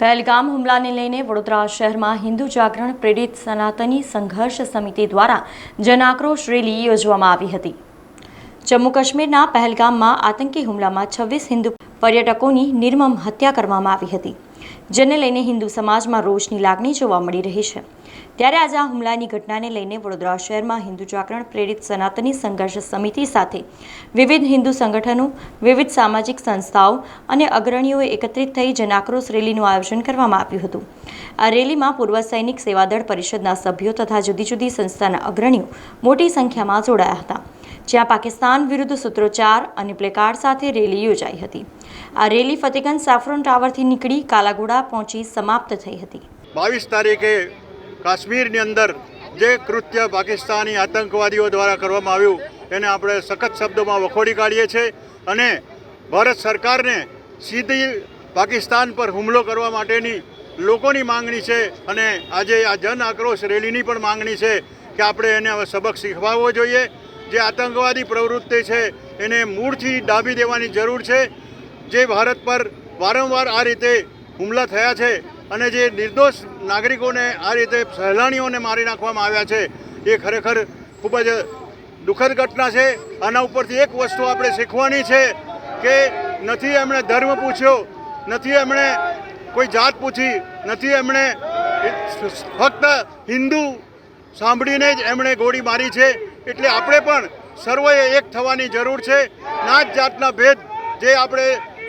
પહેલગામ હુમલાને લઈને વડોદરા શહેરમાં હિન્દુ જાગરણ, પ્રેરિત સનાતની સંઘર્ષ સમિતિ દ્વારા જનાક્રોશ રેલી યોજવામાં આવી હતી. જમ્મુ કાશ્મીરના પહેલગામમાં આતંકી હુમલામાં છવ્વીસ હિન્દુ પર્યટકોની નિર્મમ હત્યા કરવામાં આવી હતી, જેને લઈને હિન્દુ સમાજમાં રોષની લાગણી જોવા મળી રહી છે. ત્યારે આજે આ હુમલાની ઘટનાને લઈને વડોદરા શહેરમાં હિન્દુ જાગરણ પ્રેરિત સનાતની સંઘર્ષ સમિતિ સાથે વિવિધ હિન્દુ સંગઠનો, વિવિધ સામાજિક સંસ્થાઓ અને અગ્રણીઓએ એકત્રિત થઈ જનાક્રોશ રેલીનું આયોજન કરવામાં આવ્યું હતું. આ રેલીમાં પૂર્વ સૈનિક સેવાદળ પરિષદના સભ્યો તથા જુદી જુદી સંસ્થાના અગ્રણીઓ મોટી સંખ્યામાં જોડાયા હતા. જ્યાં પાકિસ્તાન વિરુદ્ધ સૂત્રોચ્ચાર અને પ્લેકાર્ડ સાથે રેલી યોજાઈ હતી. આ રેલી ફતેગંજ સેફ્રોન ટાવરથી નીકળી કાલાઘોડા પહોંચી સમાપ્ત થઈ હતી. બાવીસ તારીખે કાશ્મીરની અંદર જે કૃત્ય પાકિસ્તાની આતંકવાદીઓ દ્વારા કરવામાં આવ્યું, એને આપણે સખત શબ્દોમાં વખોડી કાઢીએ છીએ અને ભારત સરકારને સીધી પાકિસ્તાન પર હુમલો કરવા માટેની લોકોની માંગણી છે અને આજે આ જન આક્રોશ રેલીની પણ માંગણી છે કે આપણે એને હવે સબક શીખવાડવો જોઈએ. જે આતંકવાદી પ્રવૃત્તિ છે, એને મૂળથી ડાબી દેવાની જરૂર છે. જે ભારત પર વારંવાર આ રીતે હુમલા થયા છે અને જે નિર્દોષ નાગરિકોને આ રીતે સહેલાણીઓને મારી નાખવામાં આવ્યા છે, એ ખરેખર ખૂબ જ દુઃખદ ઘટના છે. આના ઉપરથી એક વસ્તુ આપણે શીખવાની છે કે નથી એમણે ધર્મ પૂછ્યો, નથી એમણે કોઈ જાત પૂછી, નથી એમણે ફક્ત હિન્દુ સાંભળીને જ એમણે ગોળી મારી છે. એટલે આપણે પણ સર્વએ એક થવાની જરૂર છે. નાત જાતના ભેદ જે આપણે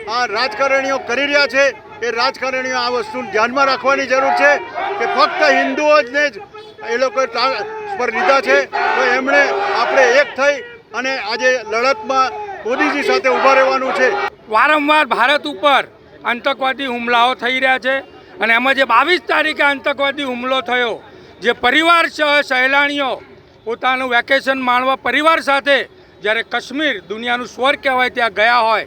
આ રાજકારણીઓ કરી રહ્યા છે, એ રાજકારણીઓ આ વસ્તુ ધ્યાનમાં રાખવાની જરૂર છે કે ફક્ત હિન્દુઓ જ ને જ એ લોકો પર લીધા છે. તો એમણે આપણે એક થઈ અને આજે લડતમાં મોદીજી સાથે ઊભા રહેવાનું છે. વારંવાર ભારત ઉપર આતંકવાદી હુમલાઓ થઈ રહ્યા છે અને એમાં જે બાવીસ તારીખે આતંકવાદી હુમલો થયો, જે પરિવાર સહ સહેલાણીઓ પોતાનું વેકેશન માણવા પરિવાર સાથે, જ્યારે કાશ્મીર દુનિયાનું સ્વર્ગ કહેવાય ત્યાં ગયા હોય.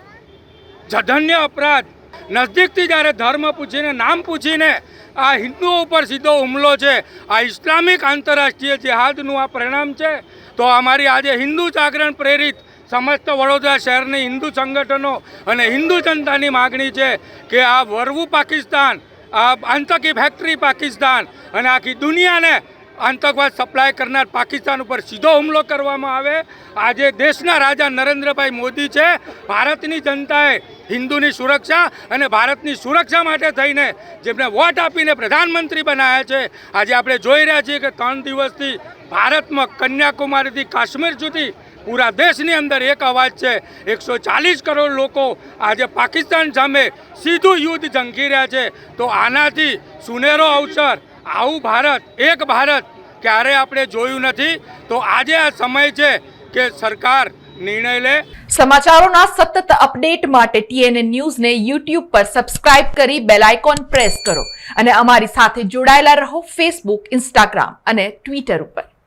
જધન્ય અપરાધ. નજદીકથી જ્યારે ધર્મ પૂછીને, નામ પૂછીને, આ હિન્દુઓ ઉપર સીધો હુમલો છે, આ ઇસ્લામિક આંતરરાષ્ટ્રીય જેહાદનું આ પરિણામ છે, તો અમારી આજે હિન્દુ જાગરણ પ્રેરિત સમસ્ત વડોદરા શહેરની હિન્દુ સંગઠનો અને હિન્દુ જનતાની માગણી છે કે આ વરવું પાકિસ્તાન, આ આતંકી ફેક્ટરી પાકિસ્તાન અને આખી દુનિયાને આતંકવાદ સપ્લાય કરનાર પાકિસ્તાન ઉપર સીધો હુમલો કરવામાં આવે. આજે દેશના રાજા નરેન્દ્રભાઈ મોદી છે. ભારતની જનતાએ હિન્દુની સુરક્ષા અને ભારતની સુરક્ષા માટે થઈને જેમને વોટ આપીને પ્રધાનમંત્રી બનાવ્યા છે, આજે આપણે જોઈ રહ્યા છીએ કે ત્રણ દિવસથી ભારતમાં કન્યાકુમારીથી કાશ્મીર સુધી પૂરા દેશની અંદર એક અવાજ છે. એકસો ચાલીસ કરોડ લોકો આજે પાકિસ્તાન સામે સીધું યુદ્ધ ઝંખી રહ્યા છે. તો આનાથી સુનેરો અવસર આવું ભારત, એક ભારત ક્યારે આપણે જોયું નથી, તો આજે આ સમય છે કે સરકાર નિર્ણય લે. સમાચારોના સતત અપડેટ માટે ટીએનએ ન્યૂઝને યુટ્યુબ પર સબસ્ક્રાઇબ કરી બેલ આઇકોન પ્રેસ કરો અને અમારી સાથે જોડાયેલા રહો ફેસબુક, ઇન્સ્ટાગ્રામ અને ટ્વિટર ઉપર.